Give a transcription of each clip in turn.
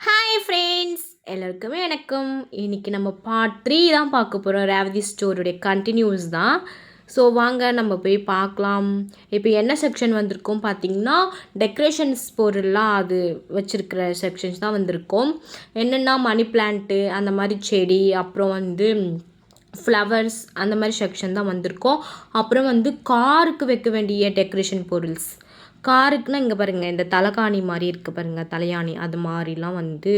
Hi friends எல்லாருக்குமே எனக்கும் இன்றைக்கி நம்ம பார்ட் த்ரீ தான் பார்க்க போகிறோம் ரேவதி ஸ்டோருடைய கண்டினியூஸ் தான். ஸோ வாங்க நம்ம போய் பார்க்கலாம். இப்போ என்ன செக்ஷன் வந்திருக்கோம்? பார்த்தீங்கன்னா டெக்கரேஷன்ஸ் பொருள்லாம் அது வச்சுருக்கிற செக்ஷன்ஸ் தான் வந்திருக்கோம். என்னென்னா மணி பிளான்ட்டு அந்த மாதிரி செடி அப்புறம் வந்து ஃப்ளவர்ஸ் அந்த மாதிரி செக்ஷன் தான் வந்திருக்கோம். அப்புறம் வந்து காருக்கு வைக்க வேண்டிய டெக்கரேஷன் பொருள்ஸ். காருக்குன்னா இங்கே பாருங்கள் இந்த தலைகாணி மாதிரி இருக்குது பாருங்கள் தலையாணி. அது மாதிரிலாம் வந்து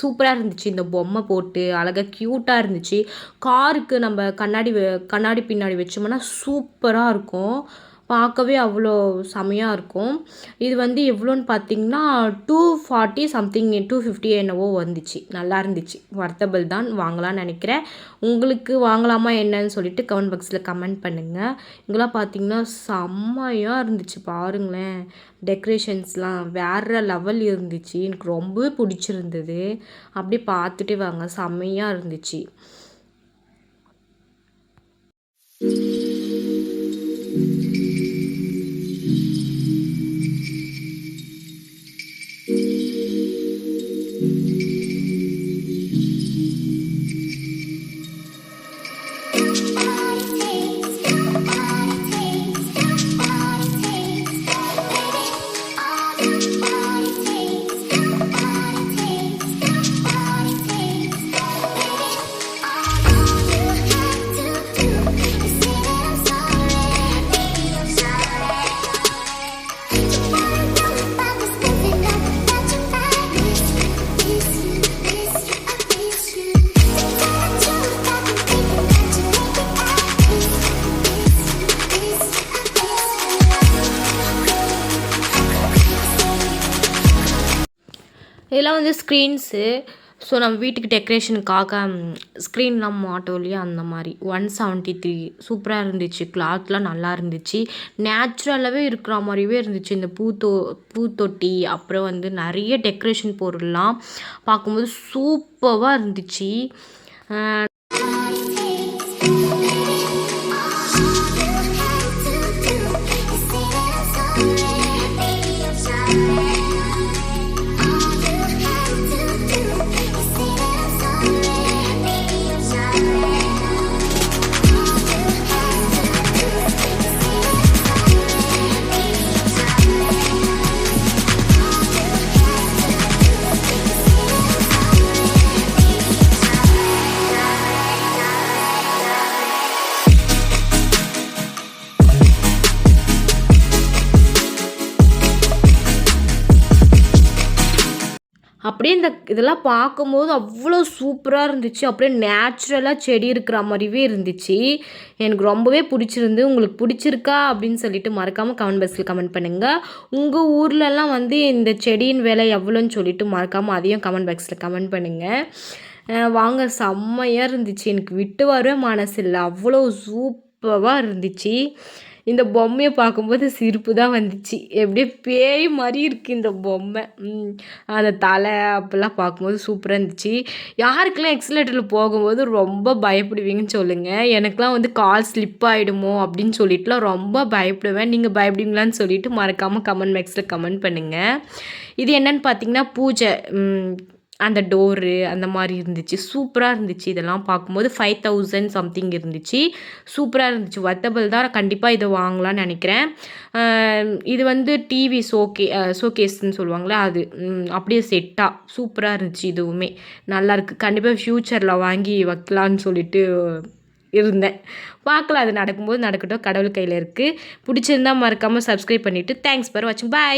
சூப்பராக இருந்துச்சு. இந்த பொம்மை போட்டு அழகாக க்யூட்டாக இருந்துச்சு. காருக்கு நம்ம கண்ணாடி கண்ணாடி பின்னாடி வச்சோம்னா சூப்பராக இருக்கும். பார்க்கவே அவ்வளோ செமையாக இருக்கும். இது வந்து எவ்வளோன்னு பார்த்தீங்கன்னா two forty something two fifty என்னவோ வந்துச்சு. நல்லா இருந்துச்சு. வர்த்தபிள் தான். வாங்கலாம்னு நினைக்கிறேன். உங்களுக்கு வாங்கலாமா என்னன்னு சொல்லிட்டு கமெண்ட் பாக்ஸில் கமெண்ட் பண்ணுங்கள் இங்கெல்லாம் பார்த்தீங்கன்னா செம்மையாக இருந்துச்சு. பாருங்களேன். டெக்கரேஷன்ஸ்லாம் வேறு லெவல் இருந்துச்சு. எனக்கு ரொம்பவே பிடிச்சிருந்தது. அப்படியே பார்த்துட்டே வாங்க. செம்மையாக இருந்துச்சு. இதெல்லாம் வந்து ஸ்க்ரீன்ஸு ஸோ நம்ம வீட்டுக்கு டெக்கரேஷனுக்காக ஸ்க்ரீன்லாம் மாட்டோம் இல்லையா? அந்த மாதிரி. ஒன் செவன்ட்டி த்ரீ சூப்பராக இருந்துச்சு கிளாத்லாம் நல்லா இருந்துச்சு. நேச்சுரலாகவே இருக்கிற மாதிரியே இருந்துச்சு. இந்த பூத்தோ பூத்தொட்டி அப்புறம் வந்து நிறைய டெக்கரேஷன் பொருள்லாம் பார்க்கும்போது சூப்பராக இருந்துச்சு. அப்படியே இந்த இதெல்லாம் பார்க்கும்போது அவ்வளோ சூப்பராக இருந்துச்சு. அப்படியே நேச்சுரலாக செடி இருக்கிற மாதிரியே இருந்துச்சு. எனக்கு ரொம்பவே பிடிச்சிருந்து உங்களுக்கு பிடிச்சிருக்கா? அப்படின்னு சொல்லிட்டு மறக்காமல் கமெண்ட் பாக்ஸில் கமெண்ட் பண்ணுங்கள் உங்கள் ஊர்லலாம் வந்து இந்த செடியின் விலை எவ்வளோன்னு சொல்லிட்டு மறக்காமல் அதையும் கமெண்ட் பாக்ஸில் கமெண்ட் பண்ணுங்கள் வாங்க செம்மையாக இருந்துச்சு. எனக்கு விட்டு வரவே மனசு இல்லை அவ்வளோ சூப்பராக இருந்துச்சு. இந்த பொம்மையை பார்க்கும்போது சிரிப்பு தான் வந்துச்சு. எப்படியே பேய் மாதிரி இருக்குது இந்த பொம்மை. அந்த தலை அப்போல்லாம் பார்க்கும்போது சூப்பராக இருந்துச்சு. யாருக்கெல்லாம் எக்ஸலேட்டரில் போகும்போது ரொம்ப பயப்படுவீங்கன்னு சொல்லுங்கள் எனக்குலாம் வந்து கால் ஸ்லிப் ஆகிடுமோ அப்படின்னு சொல்லிட்டுலாம் ரொம்ப பயப்படுவேன். நீங்கள் பயப்படுவீங்களான்னு சொல்லிட்டு மறக்காமல் கமெண்ட் பாக்ஸில் கமெண்ட் பண்ணுங்கள் இது என்னென்னு பார்த்தீங்கன்னா பூஜை. அந்த டோரு அந்த மாதிரி இருந்துச்சு. சூப்பராக இருந்துச்சு இதெல்லாம் பார்க்கும்போது. ஃபைவ் தௌசண்ட் சம்திங் இருந்துச்சு. சூப்பராக இருந்துச்சு. வர்த்தபிள் தான். கண்டிப்பாக இதை வாங்கலாம்னு நினைக்கிறேன். இது வந்து டிவி ஷோகே சோகேஸ்ன்னு சொல்லுவாங்களே அது. அப்படியே செட்டாக சூப்பராக இருந்துச்சு இதுவுமே. நல்லாயிருக்கு கண்டிப்பாக ஃப்யூச்சரில் வாங்கி வைக்கலான்னு சொல்லிட்டு இருந்தேன். பார்க்கலாம். அது நடக்கும்போது நடக்கட்டும். கடவுள் கையில் இருக்குது பிடிச்சிருந்தா மறக்காமல் சப்ஸ்கிரைப் பண்ணிவிட்டு தேங்க்ஸ் ஃபார் வாட்சிங் பாய்